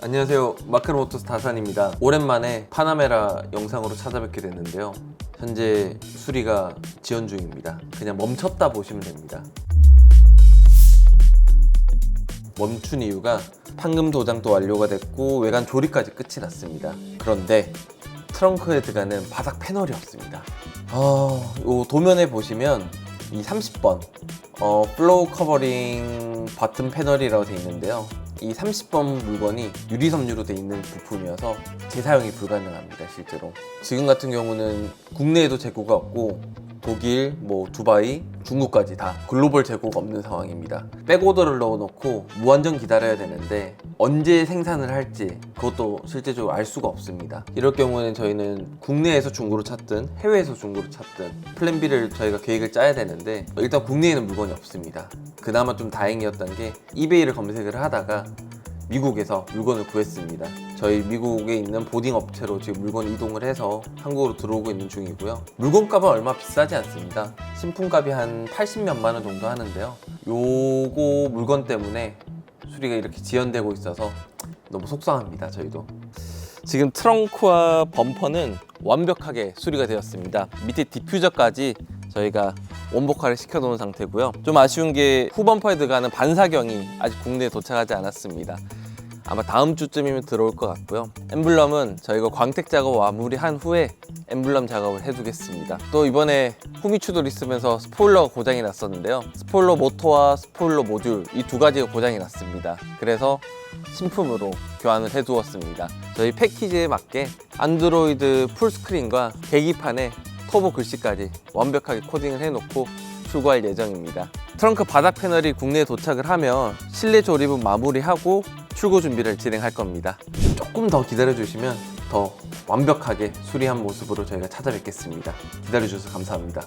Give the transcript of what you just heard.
안녕하세요. 마크로모토스 다산입니다. 오랜만에 파나메라 영상으로 찾아뵙게 됐는데요. 현재 수리가 지연 중입니다. 그냥 멈췄다 보시면 됩니다. 멈춘 이유가 판금 도장도 완료가 됐고 외관 조립까지 끝이 났습니다. 그런데 트렁크에 들어가는 바닥 패널이 없습니다. 어, 요 도면에 보시면 이 30번 어, 플로우 커버링 버튼 패널이라고 되어 있는데요. 이 30번 물건이 유리섬유로 되어 있는 부품이어서 재사용이 불가능합니다, 실제로. 지금 같은 경우는 국내에도 재고가 없고 독일, 뭐 두바이, 중국까지 다 글로벌 재고가 없는 상황입니다. 백오더를 넣어놓고 무한정 기다려야 되는데 언제 생산을 할지 그것도 실제적으로 알 수가 없습니다. 이럴 경우에는 저희는 국내에서 중고로 찾든 해외에서 중고로 찾든 플랜 B를 저희가 계획을 짜야 되는데 일단 국내에는 물건이 없습니다. 그나마 좀 다행이었던 게 이베이를 검색을 하다가 미국에서 물건을 구했습니다. 저희 미국에 있는 보딩 업체로 지금 물건 이동을 해서 한국으로 들어오고 있는 중이고요. 물건값은 얼마 비싸지 않습니다. 신품값이 한 80몇만 원 정도 하는데요. 요거 물건 때문에 수리가 이렇게 지연되고 있어서 너무 속상합니다. 저희도. 지금 트렁크와 범퍼는 완벽하게 수리가 되었습니다. 밑에 디퓨저까지 저희가 원복화를 시켜놓은 상태고요. 좀 아쉬운 게 후범퍼에 들어가는 반사경이 아직 국내에 도착하지 않았습니다. 아마 다음 주쯤이면 들어올 것 같고요. 엠블럼은 저희가 광택 작업 마무리한 후에 엠블럼 작업을 해두겠습니다. 또 이번에 후미추돌이 있으면서 스포일러가 고장이 났었는데요. 스포일러 모터와 스포일러 모듈 이 두 가지가 고장이 났습니다. 그래서 신품으로 교환을 해두었습니다. 저희 패키지에 맞게 안드로이드 풀스크린과 계기판에 터보 글씨까지 완벽하게 코딩을 해놓고 출고할 예정입니다. 트렁크 바닥 패널이 국내에 도착을 하면 실내 조립은 마무리하고 출고 준비를 진행할 겁니다. 조금 더 기다려 주시면 더 완벽하게 수리한 모습으로 저희가 찾아뵙겠습니다. 기다려 주셔서 감사합니다.